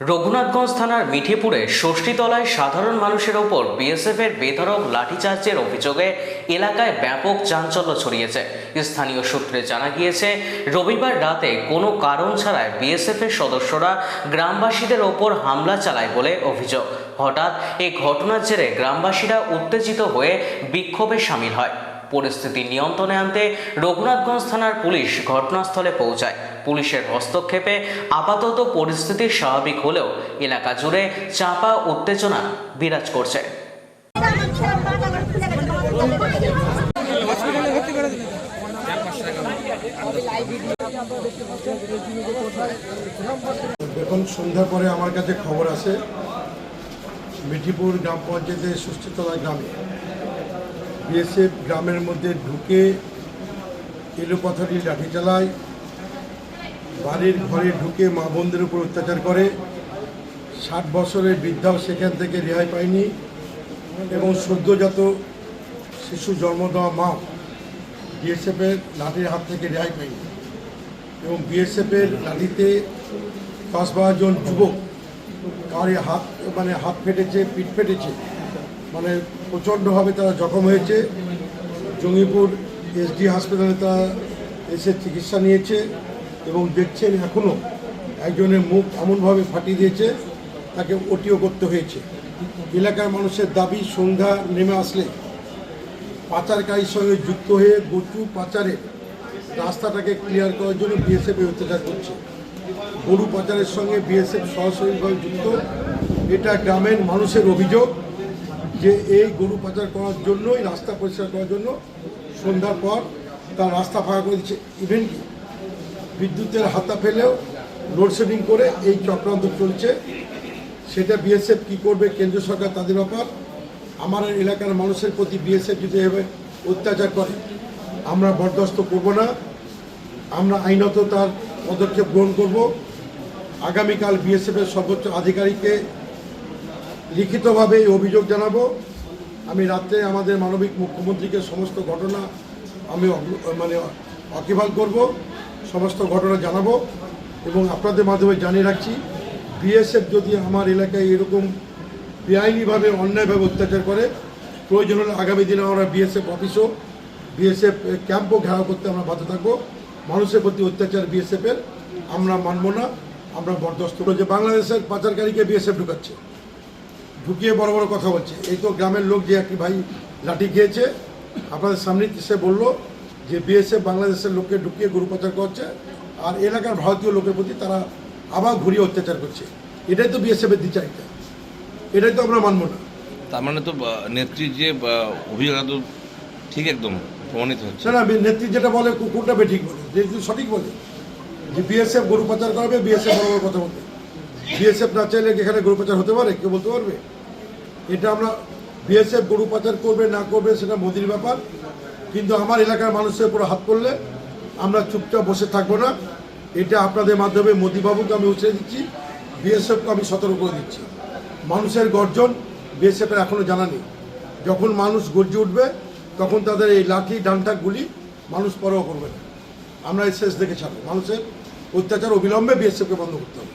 রঘুনাথগঞ্জ থানার মিঠিপুরে ষষ্ঠীতলায় সাধারণ মানুষের ওপর বিএসএফ এর বেধরক লাঠিচার্জের অভিযোগে এলাকায় ব্যাপক চাঞ্চল্য ছড়িয়েছে। স্থানীয় সূত্রে জানা গিয়েছে, রবিবার রাতে কোনো কারণ ছাড়াই বিএসএফ এর সদস্যরা গ্রামবাসীদের ওপর হামলা চালায় বলে অভিযোগ। হঠাৎ এই ঘটনার জেরে গ্রামবাসীরা উত্তেজিত হয়ে বিক্ষোভে সামিল হয়। পরিস্থিতি নিয়ন্ত্রণে আনতে রঘুনাথগঞ্জ থানার পুলিশ ঘটনাস্থলে পৌঁছায়। পুলিশের হস্তক্ষেপে আপাতত পরিস্থিতি স্বাভাবিক হলেও এলাকা জুড়ে চাপা উত্তেজনা বিরাজ করছে। এখন সন্ধ্যা পরে আমার কাছে খবর আছে, মিঠিপুর গ্রাম পঞ্চায়েতের সুস্থতলা গ্রামে বিএসএফ গ্রামের মধ্যে ঢুকে এলোপাথারি লাঠি চালায়, বাড়ির ঘরে ঢুকে মা বোনদের উপর অত্যাচার করে। ষাট বছরের বৃদ্ধাও সেখান থেকে রেহাই পায়নি এবং সদ্যজাত শিশু জন্ম দেওয়া মাও বিএসএফের লাঠির হাত থেকে রেহাই পায়নি এবং বিএসএফের লাঠিতে পাঁচ বারো জন যুবক কারে হাত মানে হাত ফেটেছে, পিঠ ফেটেছে। মানে প্রচণ্ডভাবে তারা জখম হয়েছে। জঙ্গিপুর এসডি হাসপাতালে তারা এসে চিকিৎসা নিয়েছে এবং দেখছেন এখনও একজনের মুখ এমনভাবে ফাটিয়ে দিয়েছে, তাকে ওটিও করতে হয়েছে। এলাকার মানুষের দাবি, সন্ধ্যা নেমে আসলে পাচারকারীর সঙ্গে যুক্ত হয়ে গচু পাচারে রাস্তাটাকে ক্লিয়ার করার জন্য বিএসএফ অত্যাচার করছে। গরু পাচারের সঙ্গে বিএসএফ সরাসরিভাবে যুক্ত। এটা গ্রামের মানুষের অভিযোগ। যে এই গরু পাচার করার জন্যই, রাস্তা পরিষ্কার করার জন্য সন্ধ্যার পর তার রাস্তা ফাঁকা করে দিচ্ছে। ইভেন কি বিদ্যুতের হাতা ফেলেও লোডশেডিং করে এই চক্রান্ত চলছে। সেটা বিএসএফ কী করবে কেন্দ্র সরকার তাদের ব্যাপার। আমার এলাকার মানুষের প্রতি বিএসএফ যদি এভাবে অত্যাচার করে, আমরা বরদাস্ত করব না। আমরা আইনত তার পদক্ষেপ গ্রহণ করব। আগামীকাল বিএসএফের সর্বোচ্চ আধিকারিককে লিখিতভাবে এই অভিযোগ জানাব। আমি রাত্রে আমাদের মানবিক মুখ্যমন্ত্রীকে সমস্ত ঘটনা আমি মানে অকিভাল করব, সমস্ত ঘটনা জানাব এবং আপনাদের মাধ্যমে জানিয়ে রাখছি, বিএসএফ যদি আমার এলাকায় এরকম বেআইনিভাবে অন্যায়ভাবে অত্যাচার করে, প্রয়োজন হলে আগামী দিনে আমরা বিএসএফ অফিসও, বিএসএফ ক্যাম্পও ঘেরাও করতে আমরা বাধ্য থাকব। মানুষের প্রতি অত্যাচার বিএসএফের, আমরা মানব না, আমরা বরদাস্ত যে বাংলাদেশের পাচারকারীকে বিএসএফ ঢুকাচ্ছে। ঢুকিয়ে বড় বড় কথা বলছে। এই তো গ্রামের লোক যে একটি ভাই লাঠি খেয়েছে আপনাদের সামনে সে বলল যে বিএসএফ বাংলাদেশের লোককে ঢুকিয়ে গরু পাচার করছে আর এলাকার ভারতীয় লোকের প্রতি তারা আবার ঘুরিয়ে অত্যাচার করছে। এটাই তো বিএসএফের দ্বিচারিতা। এটাই তো আমরা মানব না। তার মানে তো নেত্রীর যে অভিযোগ ঠিক একদম প্রমাণিত হচ্ছে? না নেত্রী যেটা বলে কো- কোনটা ঠিক বলে? যে সঠিক বলে। যে বিএসএফ গরু পাচার করবে বিএসএফ বড় বড় কথা বলবে। বিএসএফ না চাইলে এখানে গরু পাচার হতে পারে? কেউ বলতে পারবে? এটা আমরা বিএসএফ গরু পাচার করবে, না করবে, সেটা মোদির ব্যাপার। কিন্তু আমার এলাকার মানুষের উপর হাত করলে আমরা চুপচাপ বসে থাকব না। এটা আপনাদের মাধ্যমে মোদিবাবুকে আমি উৎসাহ দিচ্ছি বিএসএফকে আমি সতর্ক করে দিচ্ছি। মানুষের গর্জন বিএসএফের এখনও জানা নেই। যখন মানুষ গর্জে উঠবে, তখন তাদের এই লাঠি, ডান্টা, গুলি মানুষ পরোয়া করবে না। আমরা এই শেষ দেখে ছাড়বো। মানুষের অত্যাচার অবিলম্বে বিএসএফকে বন্ধ করতে হবে।